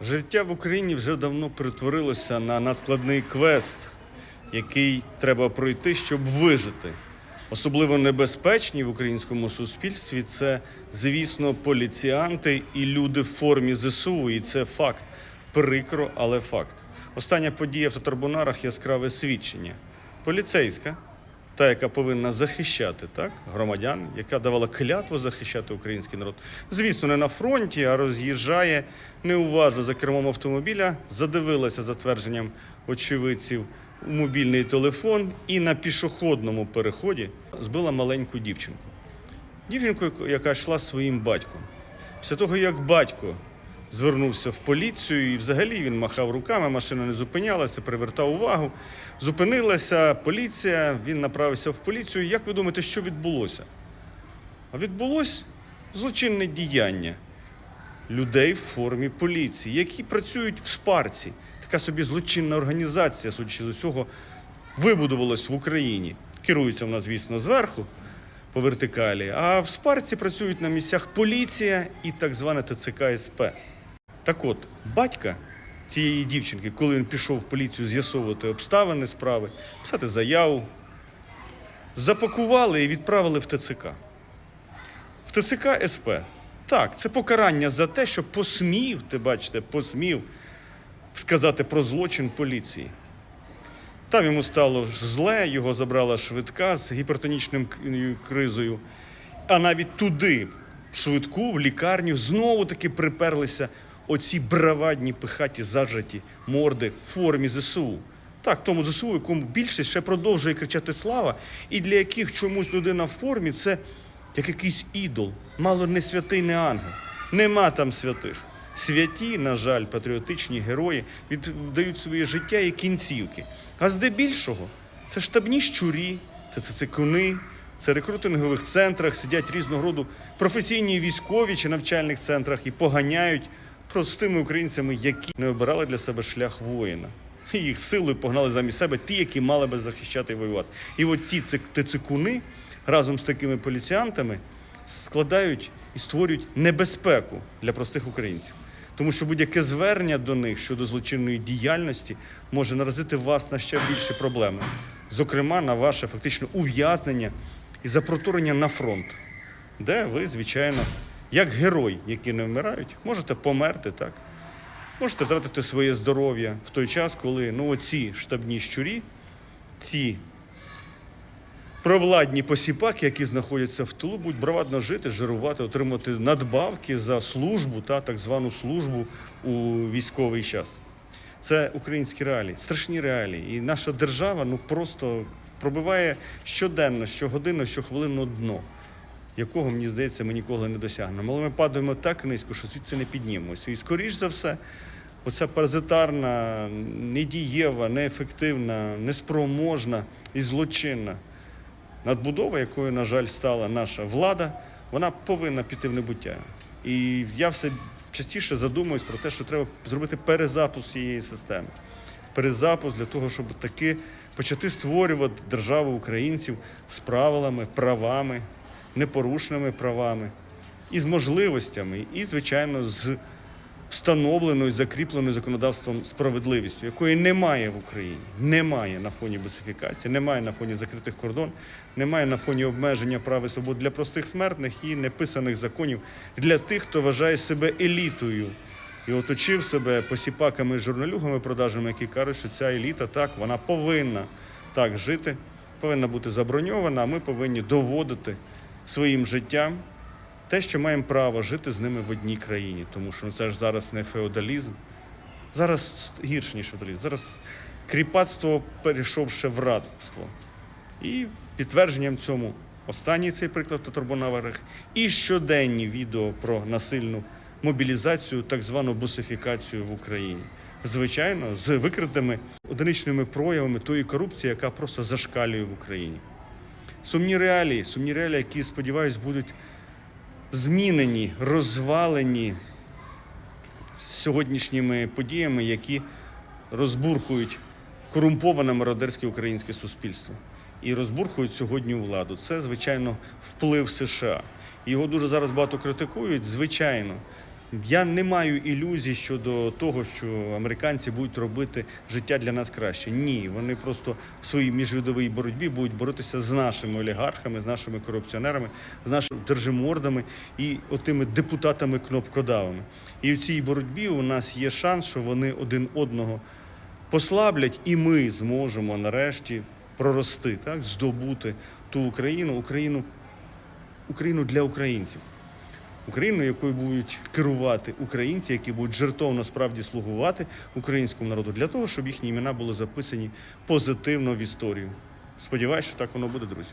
Життя в Україні вже давно перетворилося на надскладний квест, який треба пройти, щоб вижити. Особливо небезпечні в українському суспільстві це, звісно, поліціянти і люди в формі ЗСУ. І це факт. Прикро, але факт. Остання подія в Татарбунарах яскраве свідчення. Поліцейська, та, яка повинна захищати так, громадян, яка давала клятву захищати український народ. Звісно, не на фронті, а роз'їжджає неуважно за кермом автомобіля, задивилася за твердженням очевидців у мобільний телефон і на пішохідному переході збила маленьку дівчинку. Дівчинку, яка йшла своїм батьком. Після того, як батько звернувся в поліцію, і взагалі він махав руками, машина не зупинялася, привертав увагу. Зупинилася поліція, він направився в поліцію. Як ви думаєте, що відбулося? А відбулось злочинне діяння людей в формі поліції, які працюють в спарці. Така собі злочинна організація, судячи з усього, вибудувалась в Україні. Керується вона, звісно, зверху по вертикалі, а в спарці працюють на місцях поліція і так зване ТЦК СП. Так от, батька цієї дівчинки, коли він пішов в поліцію з'ясовувати обставини справи, писати заяву, запакували і відправили в ТЦК. В ТЦК СП. Так, це покарання за те, що посмів, ти бачите, посмів сказати про злочин поліції. Там йому стало зле, його забрала швидка з гіпертонічним кризою. А навіть туди, в швидку, в лікарню, знову таки приперлися оці бравадні пихаті зажаті морди в формі ЗСУ. Так, тому ЗСУ, якому більшість ще продовжує кричати слава, і для яких чомусь людина в формі це як якийсь ідол, мало не святий, не ангел. Нема там святих. Святі, на жаль, патріотичні герої віддають своє життя і кінцівки. А здебільшого це штабні щурі, це цицикуни, це рекрутингових центрах сидять різного роду професійні військові чи навчальних центрах і поганяють простими українцями, які не обирали для себе шлях воїна. Їх силою погнали замість себе ті, які мали би захищати і воювати. І от ті цик- тицикуни разом з такими поліціянтами складають і створюють небезпеку для простих українців. Тому що будь-яке звернення до них щодо злочинної діяльності може наразити вас на ще більші проблеми. Зокрема, на ваше фактично ув'язнення і запроторення на фронт, де ви, звичайно, як герой, які не вмирають, можете померти так. Можете втратити своє здоров'я в той час, коли ну, оці штабні щурі, ці провладні посіпаки, які знаходяться в тилу, будуть бравадно жити, жирувати, отримати надбавки за службу та так звану службу у військовий час. Це українські реалії, страшні реалії. І наша держава ну просто пробиває щоденно, щогодинно, щохвилинно дно, якого, мені здається, ми ніколи не досягнемо. Але ми падаємо так низько, що звідси не піднімемося. І скоріш за все, оця паразитарна, недієва, неефективна, неспроможна і злочинна надбудова, якою, на жаль, стала наша влада, вона повинна піти в небуття. І я все частіше задумуюсь про те, що треба зробити перезапуск цієї системи. Перезапуск для того, щоб таки почати створювати державу українців з правилами, правами, непорушними правами, і з можливостями, і, звичайно, з встановленою, закріпленою законодавством справедливістю, якої немає в Україні. Немає на фоні бусифікації, немає на фоні закритих кордон, немає на фоні обмеження прав і свобод для простих смертних і неписаних законів для тих, хто вважає себе елітою і оточив себе посіпаками, журналюгами, продажами, які кажуть, що ця еліта так, вона повинна так жити, повинна бути заброньована, а ми повинні доводити своїм життям те, що маємо право жити з ними в одній країні, тому що ну, це ж зараз не феодалізм. Зараз гірше, ніж феодалізм. Зараз кріпацтво перейшовши в рабство. І підтвердженням цьому останній цей приклад в Татарбунаварах і щоденні відео про насильну мобілізацію, так звану бусифікацію в Україні. Звичайно, з викритими одиничними проявами тої корупції, яка просто зашкалює в Україні. Сумні реалії, сумні реалії, які, сподіваюсь, будуть змінені, розвалені сьогоднішніми подіями, які розбурхують корумповане мародерське українське суспільство і розбурхують сьогодні владу. Це, звичайно, вплив США. Його дуже зараз багато критикують, звичайно. Я не маю ілюзій щодо того, що американці будуть робити життя для нас краще. Ні, вони просто в своїй міжвідовій боротьбі будуть боротися з нашими олігархами, з нашими корупціонерами, з нашими держимордами і отими депутатами кнопкодавами. І в цій боротьбі у нас є шанс, що вони один одного послаблять, і ми зможемо нарешті прорости, так, здобути ту Україну, Україну, Україну для українців. Україну, якою будуть керувати українці, які будуть жертовно справді слугувати українському народу для того, щоб їхні імена були записані позитивно в історію. Сподіваюсь, що так воно буде, друзі.